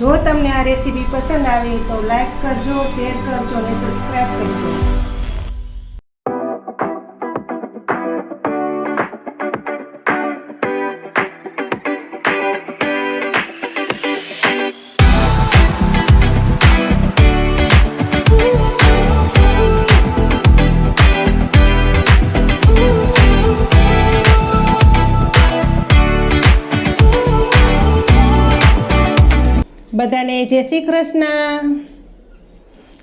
જો તમને આ રેસીપી પસંદ આવી તો લાઈક કરજો શેર કરજો અને સબસ્ક્રાઈબ કરજો. બધાને જય શ્રી કૃષ્ણ.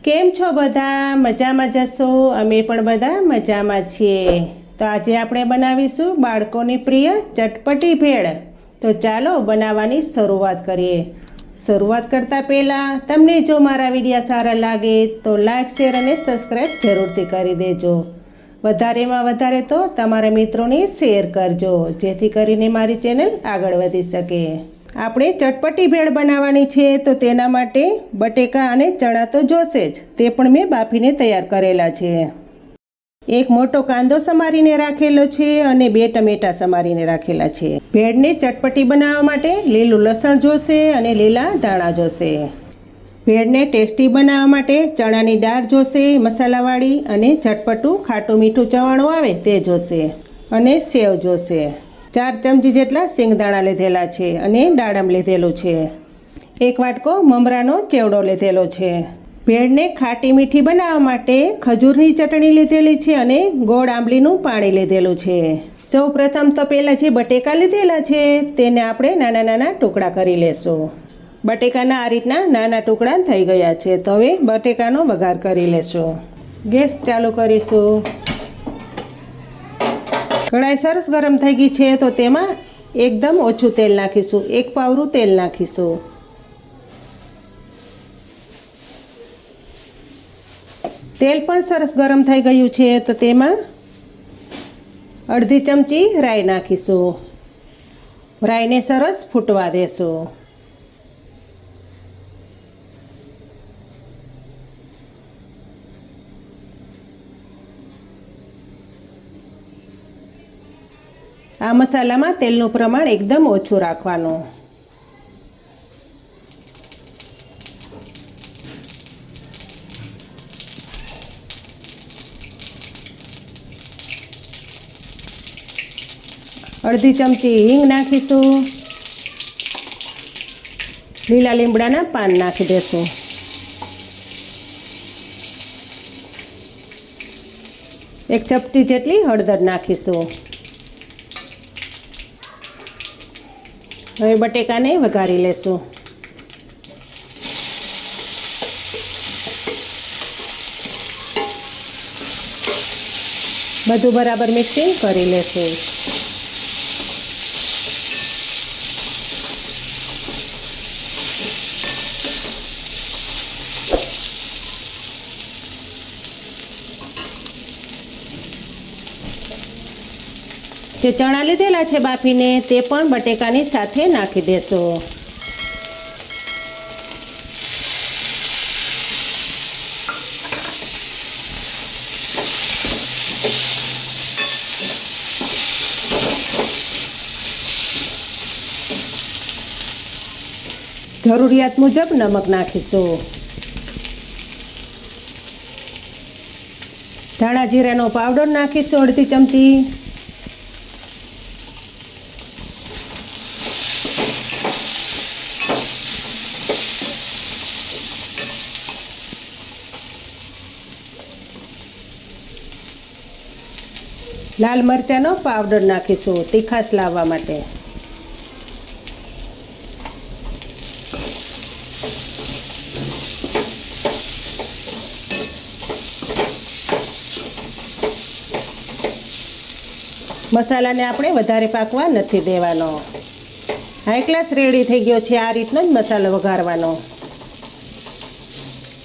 કેમ છો બધા? મજામાં જશો? અમે પણ બધા મજામાં છીએ. તો આજે આપણે બનાવીશું બાળકોની પ્રિય ચટપટી ભેળ. તો ચાલો બનાવવાની શરૂઆત કરીએ. શરૂઆત કરતાં પહેલાં તમને જો મારા વિડીયા સારા લાગે તો લાઈક, શેર અને સબસ્ક્રાઈબ જરૂરથી કરી દેજો. વધારેમાં વધારે તો તમારા મિત્રોને શેર કરજો, જેથી કરીને મારી ચેનલ આગળ વધી શકે. આપણે ચટપટી ભેળ બનાવવાની છે તો તેના માટે બટેકા અને ચણા તો જોશે જ. તે પણ મેં બાફીને તૈયાર કરેલા છે. એક મોટો કાંદો સમારીને રાખેલો છે અને બે ટમેટા સમારીને રાખેલા છે. ભેળને ચટપટી બનાવવા માટે લીલું લસણ જોશે અને લીલા ધાણા જોશે. ભેળને ટેસ્ટી બનાવવા માટે ચણાની દાળ જોશે, મસાલાવાળી અને ચટપટું ખાટું મીઠું ચવાણું આવે તે જોશે અને સેવ જોશે. ચાર ચમચી જેટલા શેંગદાણા લીધેલા છે અને દાડમ લીધેલું છે. એક વાટકો મમરાનો ચેવડો લીધેલો છે. ભેળને ખાટી મીઠી બનાવવા માટે ખજૂરની ચટણી લીધેલી છે અને ગોળ આંબલીનું પાણી લીધેલું છે. સૌ પ્રથમ તો પહેલાં જે બટેકા લીધેલા છે તેને આપણે નાના નાના ટુકડા કરી લેશું. બટેકાના આ રીતના નાના ટુકડા થઈ ગયા છે તો હવે બટેકાનો વઘાર કરી લેશું. ગેસ ચાલુ કરીશું. કઢાઈ સરસ ગરમ થઈ ગઈ છે, તો તેમાં એકદમ ઓછું તેલ નાખીશું. એક પાવરું તેલ નાખીશું. તેલ પણ સરસ ગરમ થઈ ગયું છે, તો તેમાં અડધી ચમચી રાઈ નાખીશું. રાઈને સરસ ફૂટવા દેશું. આ મસાલામાં તેલનું પ્રમાણ એકદમ ઓછું રાખવાનું. અડધી ચમચી હિંગ નાખીશું. લીલા લીમડાના પાન નાખી દેશું. એક ચપટી જેટલી હળદર નાખીશું. હવે બટેકાને વઘારી લેશું. બધું બરાબર મિક્સિંગ કરી લેશું. જે ચણા લીધેલા છે બાફીને, તે પણ બટેકાની સાથે નાખી દેશો. જરૂરિયાત મુજબ નમક નાખીશું. ધાણા જીરાનો પાવડર નાખીશું અડધી ચમચી. લાલ મરચાંનો પાવડર નાખીશું, તીખાશ લાવવા માટે. મસાલાને આપણે વધારે પાકવા નથી દેવાનો. હાઈ ક્લાસ રેડી થઈ ગયો છે, આ રીતનો જ મસાલો વઘારવાનો.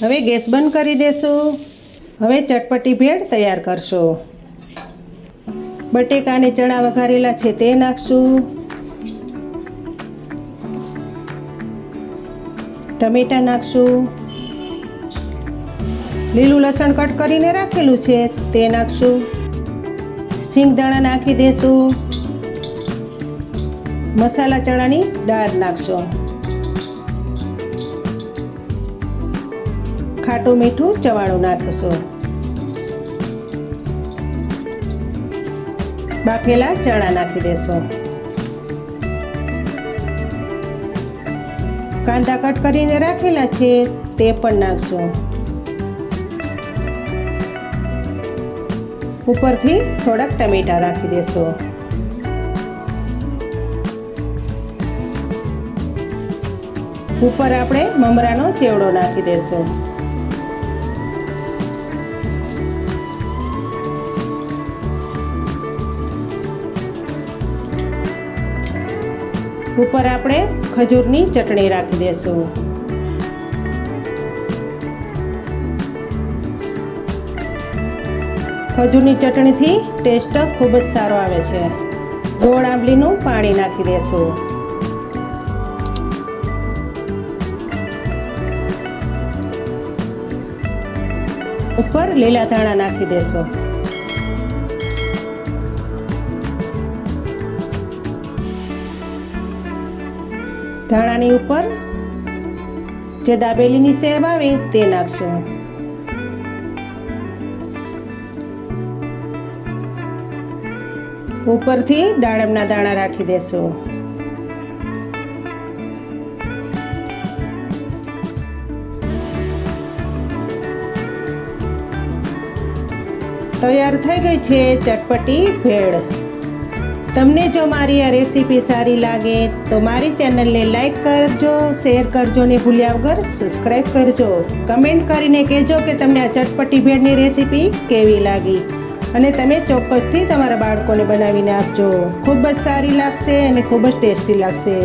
હવે ગેસ બંધ કરી દેશું. હવે ચટપટી ભેળ તૈયાર કરશું. બટેકા અને ચણા વઘારેલા છે, તે નાખશું. ટમેટા નાખશું. લીલું લસણ કટ કરીને રાખેલું છે, તે નાખશું. સિંગદાણા નાખી દેશું. મસાલા ચણાની દાળ નાખશું. ખાટું મીઠું ચવાણું નાખીશું. બાફેલા ચણા નાખી દેશું. કાંદા કટ કરીને રાખેલા છે, તે પણ નાખશું. ઉપરથી થોડાક ટમેટા રાખી દેશું. ઉપર આપણે મમરાનો ચેવડો નાખી દેશું. ઉપર આપણે ખજૂરની ચટણી રાખી દેશું. ખજૂરની ચટણીથી ટેસ્ટ ખૂબ જ સારો આવે છે. ગોળ આંબલીનું પાણી નાખી દેશું. ઉપર લીલા ધાણા નાખી દેશું. ધાણાની ઉપર જે દાબેલીની સેવ આવે તે નાખશું. ઉપરથી દાડમના દાણા રાખી દેશું. તૈયાર થઈ ગઈ છે ચટપટી ભેળ. તમને જો મારી આ રેસીપી સારી લાગે તો મારી ચેનલને લાઈક કરજો, શેર કરજો ને ભૂલ્યા વગર સબસ્ક્રાઈબ કરજો. કમેન્ટ કરીને કહેજો કે તમને આ ચટપટી ભેળની રેસીપી કેવી લાગી. અને તમે ચોક્કસથી તમારા બાળકોને બનાવીને આપજો. ખૂબ જ સારી લાગશે અને ખૂબ જ ટેસ્ટી લાગશે.